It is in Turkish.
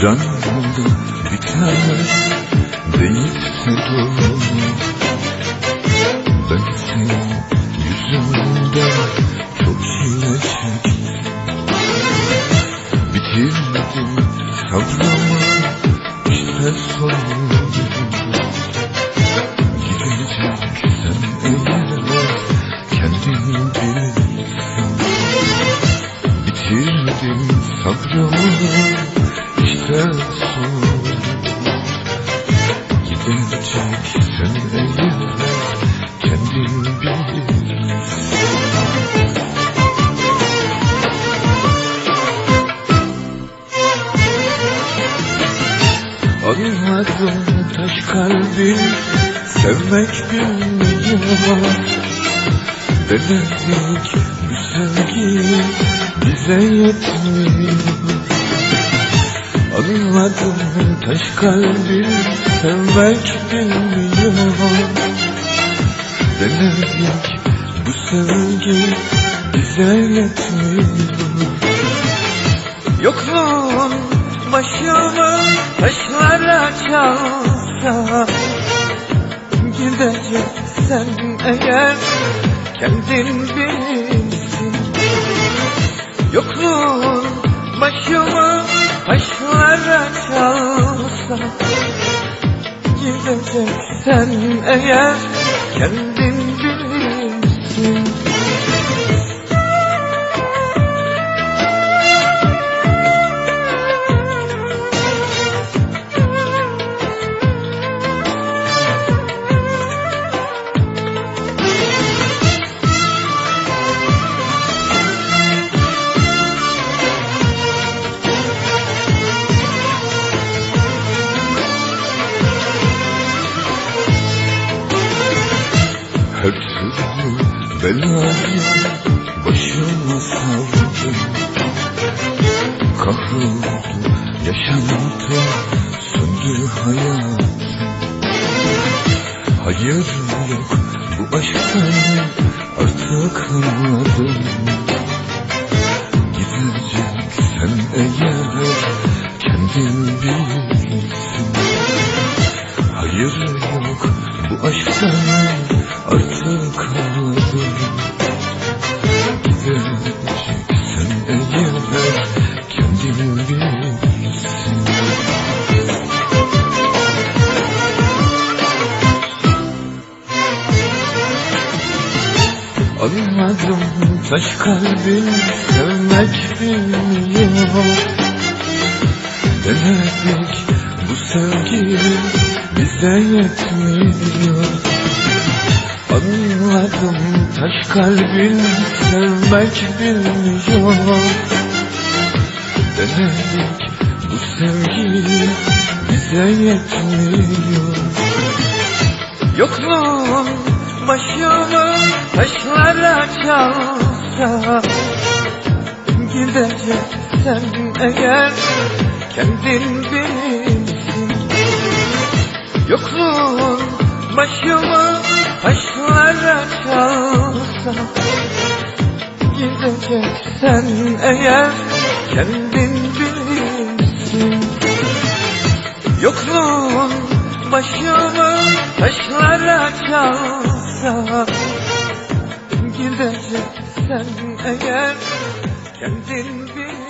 Bir anda biter değilse doğru Ben senin yüzünden çok çile çektim. Bitirdim sabrımı işte sonunda sonunda Gideceksen eğer kendin Anladım taş kalbin sevmek bilmiyor Denedik bu sevgi bize yetmiyor Anladım taş kalbin sevmek bilmiyor Denedik bu sevgi bize yetmiyor Yokluğun başımı taşlara çalsa Gideceksen eğer kendin bilirsin. Yokluğun başımı taşlara çalsa Gideceksen eğer kendin bilirsin Her türlü belayı başıma savdım Kahroldu yaşantı söndü hayatım Hayır yok bu aşktan artık anladım. Gideceksen eğer kendin bilirsin. Hayır yok Anladım taş kalbin sevmek bilmiyor. Denedik bu sevgi bize yetmiyor. Anladım taş kalbin sevmek bilmiyor. Denedik bu sevgi bize yetmiyor. Yokluğun başımı taşlara çalsa Gideceksen eğer kendin bilirsin. Yokluğun başımı taşlara çalsa Gideceksen eğer kendin bilirsin. Yokluğun başımı taşlara çalsa Gideceksen eğer kendin bilirsin